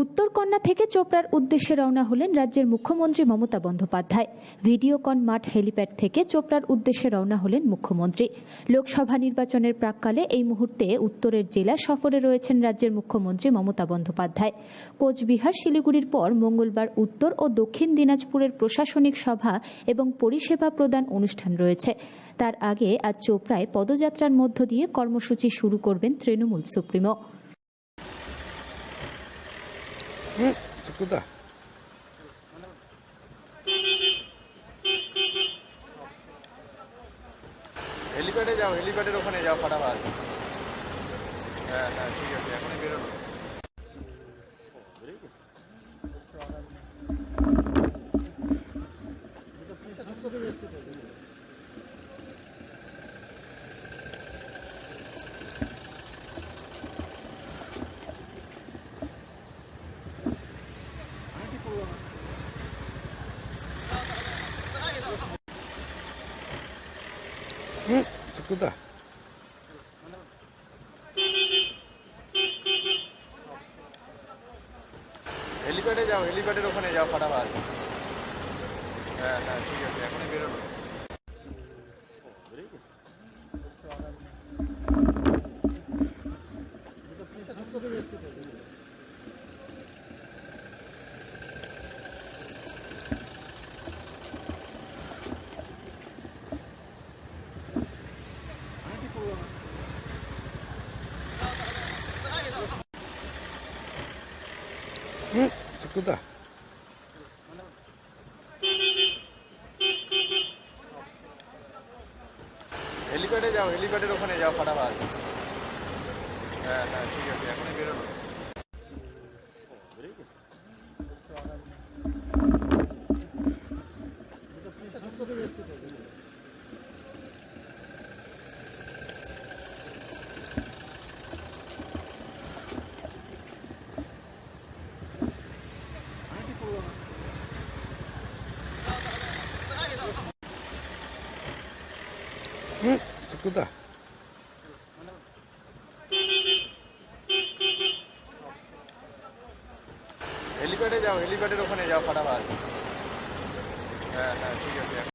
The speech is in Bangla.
উত্তরকন্যা থেকে চোপড়ার উদ্দেশ্যে রওনা হলেন রাজ্যের মুখ্যমন্ত্রী মমতা বন্দ্যোপাধ্যায়। ভিডিওকন মাঠ হেলিপ্যাড থেকে চোপড়ার উদ্দেশ্যে রওনা হলেন মুখ্যমন্ত্রী। লোকসভা নির্বাচনের প্রাককালে এই মুহূর্তে উত্তরের জেলা সফরে রয়েছেন রাজ্যের মুখ্যমন্ত্রী মমতা বন্দ্যোপাধ্যায়। কোচবিহার, শিলিগুড়ির পর মঙ্গলবার উত্তর ও দক্ষিণ দিনাজপুরের প্রশাসনিক সভা এবং পরিষেবা প্রদান অনুষ্ঠান রয়েছে। তার আগে আজ চোপড়ায় পদযাত্রার মধ্য দিয়ে কর্মসূচি শুরু করবেন তৃণমূল সুপ্রিমো। হুম কোথা হেলিপ্যাডে যাও হেলিপ্যাডের ওখানে যাও ফাটাফাট। হ্যাঁ হ্যাঁ ঠিক আছে এখনই বেরোনো। হুম куда? হেলিপ্যাডে যাও হেলিপ্যাডের ওখানে যাও ফাটাফাট হ্যাঁ হ্যাঁ ঠিক আছে এখনই বেরোনো হুম কোথা হেলিপ্যাডে যাও হেলিপ্যাডের ওখানে যাও ফাটাফাট। হ্যাঁ হ্যাঁ ঠিক আছে এখনই বেরোনো কোথা হেলিপ্যাডে যাও হেলিপ্যাডের ওখানে যাও ফাটাফাট। হ্যাঁ হ্যাঁ ঠিক আছে।